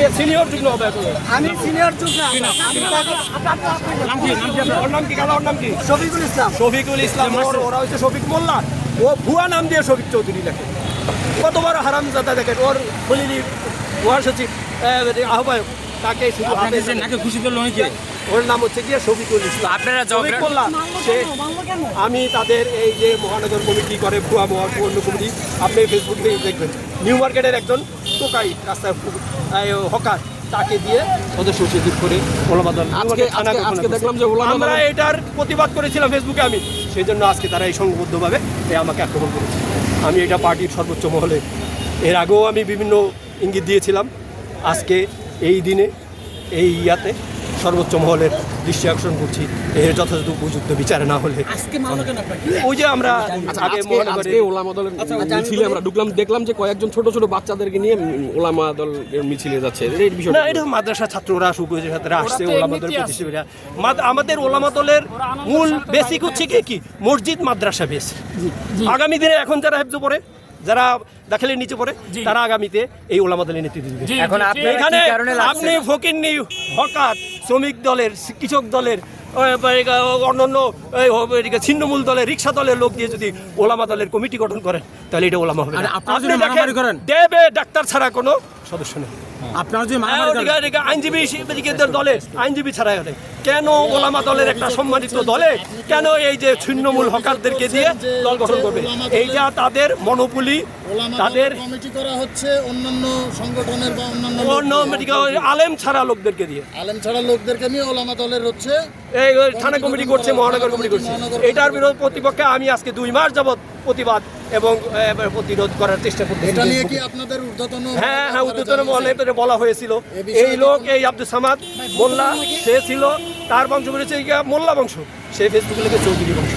কে senior যুগ্ম আহ্বায়ক আমি সিনিয়র আমি নাম? কি নাম? কি? নাম কি শফিকুল ইসলাম। শফিকুল ইসলাম। ওরা হচ্ছে শফিক মোল্লা। ও ভুয়া নাম দিয়ে শফিক চৌধুরী লেখে। কত বড় হারাম জাদা দেখেন? ওর খলিলি ওয়ার সচিব আহ, আহ্বায়ক। তাকে শুধু খুশি ওর নাম হচ্ছে গিয়ে শফিকুল ইসলাম। আপনারা আমি তাদের এই যে মহানগর কমিটি করে ভুয়া মহাপূর্ণ কমিটি আপনি ফেসবুকে দেখবেন। নিউ মার্কেটের একজন টোকাই রাস্তার হকার তাকে দিয়ে ওদের সচিব করে ওলামা দল আজকে আজকে আজকে দেখলাম যে ওলামা আমরা এটার প্রতিবাদ করেছিলাম ফেসবুকে আমি। সেই জন্য আজকে তারা এই সংঘবদ্ধভাবে এই আমাকে আক্রমণ করেছে। আমি এটা পার্টির সর্বোচ্চ মহলে। এর আগেও আমি বিভিন্ন ইঙ্গিত দিয়েছিলাম। আজকে এই দিনে এই ইয়াতে সর্বোচ্চ মহলের দৃষ্টি আকর্ষণ করছি। এর যথাযথ উপযুক্ত বিচার না হলে ওই যে আমরা আচ্ছা আগে আজকে মহানগরে আজকে ওলামা দলের মিছিলে আমরা ঢুকলাম দেখলাম যে কয়েকজন ছোট ছোট বাচ্চাদেরকে নিয়ে ওলামা দলের মিছিলে যাচ্ছে। এই বিষয়টা না এটা মাদ্রাসা ছাত্ররা ছাত্ররা আসছে ওলামা দলের প্রতিষ্ঠাতা আমাদের ওলামা দলের মূল বেসিক হচ্ছে কি? কি? মসজিদ মাদ্রাসা বেস আগামী দিনে এখন যারা হেফজু পড়ে যারা দাখিলের নিচে পড়ে তারা আগামীতে এই ওলামা দলের নেতৃত্ব দিবে। এখন আপনারা এখানে আপনি ফকিরনি হকাত। শ্রমিক দলের কৃষক দলের অন্যান্য ছিন্নমূল দলের রিক্সা দলের লোক দিয়ে যদি ওলামা দলের কমিটি গঠন করেন তাহলে এটা ওলামা হবে আপনি দেখেন, দেবে ডাক্তার ছাড়া কোনো সদস্য নেই। আপনার যে হ্যাঁ, আইনজীবী দলের দলে আইনজীবী ছাড়াই হবে কেন ওলামা দলের একটা সম্মানিত দলে কেন এই যে ছিন্নমূল হকারদেরকে দিয়ে দল গঠন করবে? এইটা তাদের মনোপুলি তাদের কমিটি করা হচ্ছে অন্যান্য সংগঠনের বা অন্যান্য আলেম ছাড়া লোকদেরকে দিয়ে। আলেম ছাড়া লোকদেরকে নিয়ে ওলামা দলের হচ্ছে এই থানা কমিটি করছে মহানগর কমিটি করছে। এটার বিরোধ প্রতিপক্ষে আমি আজকে দুই মাস যাবৎ প্রতিবাদ এবং প্রতিরোধ করার চেষ্টা করতেছি। এটা নিয়ে কি আপনাদের ঊর্ধ্বতন হ্যাঁ হ্যাঁ মহলে বলা হয়েছিল। এই লোক এই আব্দুল সামাদ মোল্লা সে ছিল তার বংশ বেড়েছে মোল্লা বংশ। সে ফেসবুকে লিখে চৌধুরী বংশ।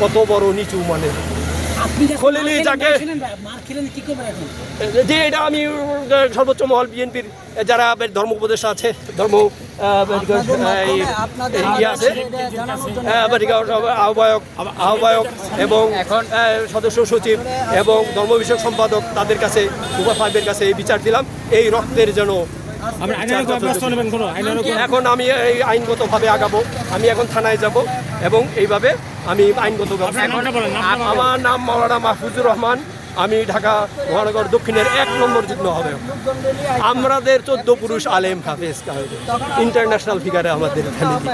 কত বড় নিচু মানে খলিলি যাকে যে এটা আমি সর্বোচ্চ মহল বিএনপির যারা ধর্ম উপদেষ্টা আছে ধর্ম এই- এই আছে আমেরিকা আহ্বায়ক আহ্বায়ক এবং সদস্য সচিব এবং ধর্ম বিষয়ক সম্পাদক তাদের কাছে সুপার ফাইভের কাছে এই বিচার দিলাম। এই রক্তের যেন এখন আমি এই আইনগতভাবে আগাবো আমি এখন থানায় যাব এবং এইভাবে আমি আইনগত ব্যবস্থা। আমার নাম মৌলানা মাহফুজুর রহমান আমি ঢাকা মহানগর দক্ষিণের এক নম্বর যুগ্ম হবে। আমাদের চোদ্দ পুরুষ আলেম হাফেজ ইন্টারন্যাশনাল ফিগারে আমাদের ফ্যামিলি।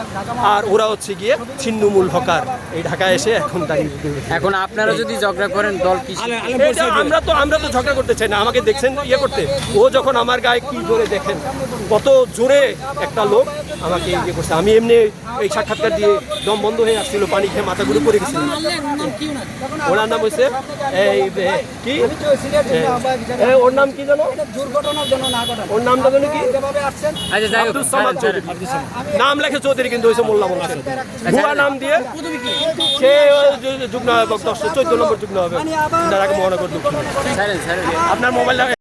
আর ওরা হচ্ছে গিয়ে ছিন্নমূল হকার। এই ঢাকায় এসে এখন দাঁড়িয়ে এখন আপনারা যদি ঝগড়া করেন দল কি। আমরা তো আমরা তো ঝগড়া করতে চাই না। আমাকে দেখছেন ইয়ে করতে। ও যখন আমার গায়ে কি জোরে দেখেন কত জোরে একটা লোক আমাকে ইয়ে করছে। আমি এমনি এই সাক্ষাৎকার দিয়ে দম বন্ধ হয়ে আসছিল পানি খেয়ে মাথাগুলো ঘুরে পড়ে গেছিল। ওনার? নাম হচ্ছে এই কি ওর নাম কি জানো দুর্ঘটনার জন্য না ঘটানো ওর নামটা জানো কি যেভাবে আসছেন আচ্ছা যাই হোক চৌধুরী নাম লেখে চৌধুরী কিন্তু হয়েছে মোল্লা বংশের ভুয়া নাম দিয়ে সে যুগ্ন দশ চোদ্দ নম্বর যুগ্ন হবে মহানগর আপনার মোবাইল